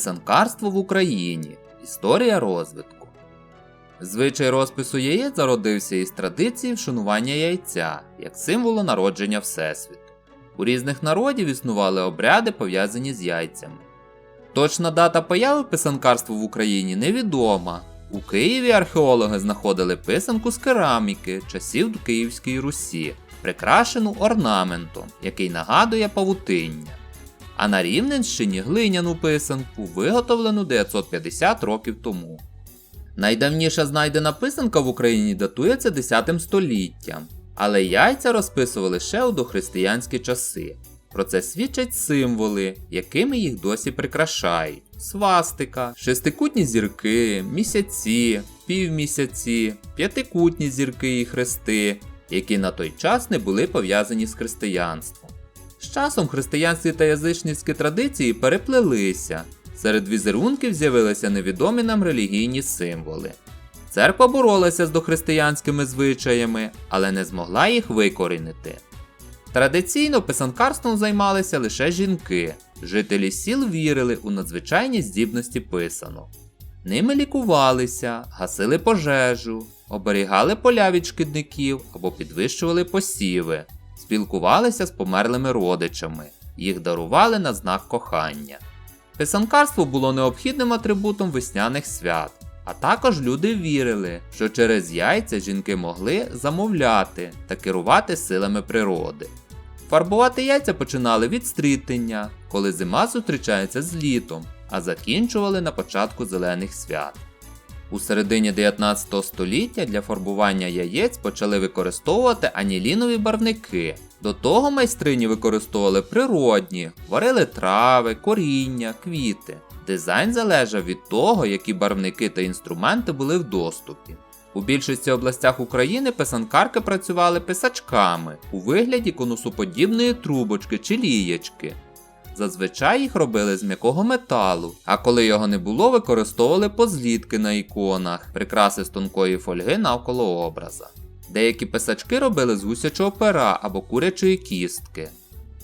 Писанкарство в Україні. Історія розвитку. Звичай розпису яєць зародився із традиції вшанування яйця як символу народження Всесвіту. У різних народів існували обряди, пов'язані з яйцями. Точна дата появи писанкарства в Україні невідома. У Києві археологи знаходили писанку з кераміки часів Київської Русі, прикрашену орнаментом, який нагадує павутиння. А на Рівненщині глиняну писанку, виготовлену 950 років тому. Найдавніша знайдена писанка в Україні датується 10 століттям, але яйця розписували ще у дохристиянські часи. Про це свідчать символи, якими їх досі прикрашають: свастика, шестикутні зірки, місяці, півмісяці, п'ятикутні зірки і хрести, які на той час не були пов'язані з християнством. З часом християнські та язичницькі традиції переплелися. Серед візерунків з'явилися невідомі нам релігійні символи. Церква боролася з дохристиянськими звичаями, але не змогла їх викорінити. Традиційно писанкарством займалися лише жінки. Жителі сіл вірили у надзвичайні здібності писанок. Ними лікувалися, гасили пожежу, оберігали поля від шкідників або підвищували посіви, спілкувалися з померлими родичами, їх дарували на знак кохання. Писанкарство було необхідним атрибутом весняних свят, а також люди вірили, що через яйця жінки могли замовляти та керувати силами природи. Фарбувати яйця починали від стрітення, коли зима зустрічається з літом, а закінчували на початку зелених свят. У середині 19 століття для фарбування яєць почали використовувати анілінові барвники. До того майстрині використовували природні, варили трави, коріння, квіти. Дизайн залежав від того, які барвники та інструменти були в доступі. У більшості областях України писанкарки працювали писачками у вигляді конусоподібної трубочки чи лієчки. Зазвичай їх робили з м'якого металу, а коли його не було, використовували позлітки на іконах, прикраси з тонкої фольги навколо образа. Деякі писачки робили з гусячого пера або курячої кістки.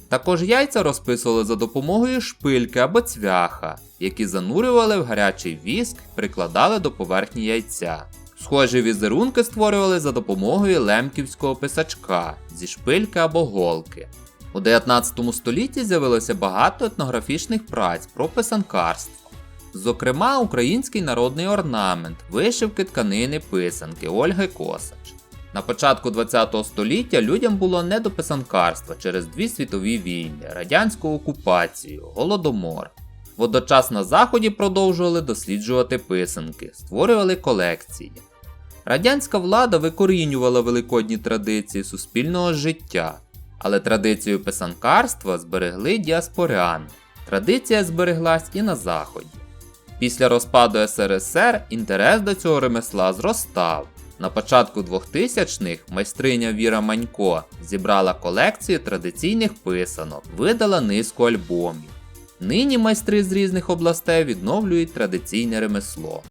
Також яйця розписували за допомогою шпильки або цвяха, які занурювали в гарячий віск прикладали до поверхні яйця. Схожі візерунки створювали за допомогою лемківського писачка зі шпильки або голки. У 19 столітті з'явилося багато етнографічних праць про писанкарство. Зокрема, український народний орнамент, вишивки тканини писанки Ольги Косач. На початку ХХ століття людям було не до писанкарства через дві світові війни, радянську окупацію, голодомор. Водночас на Заході продовжували досліджувати писанки, створювали колекції. Радянська влада викорінювала великодні традиції суспільного життя, але традицію писанкарства зберегли діаспоряни. Традиція збереглась і на Заході. Після розпаду СРСР інтерес до цього ремесла зростав. На початку 2000-х майстриня Віра Манько зібрала колекцію традиційних писанок, видала низку альбомів. Нині майстри з різних областей відновлюють традиційне ремесло.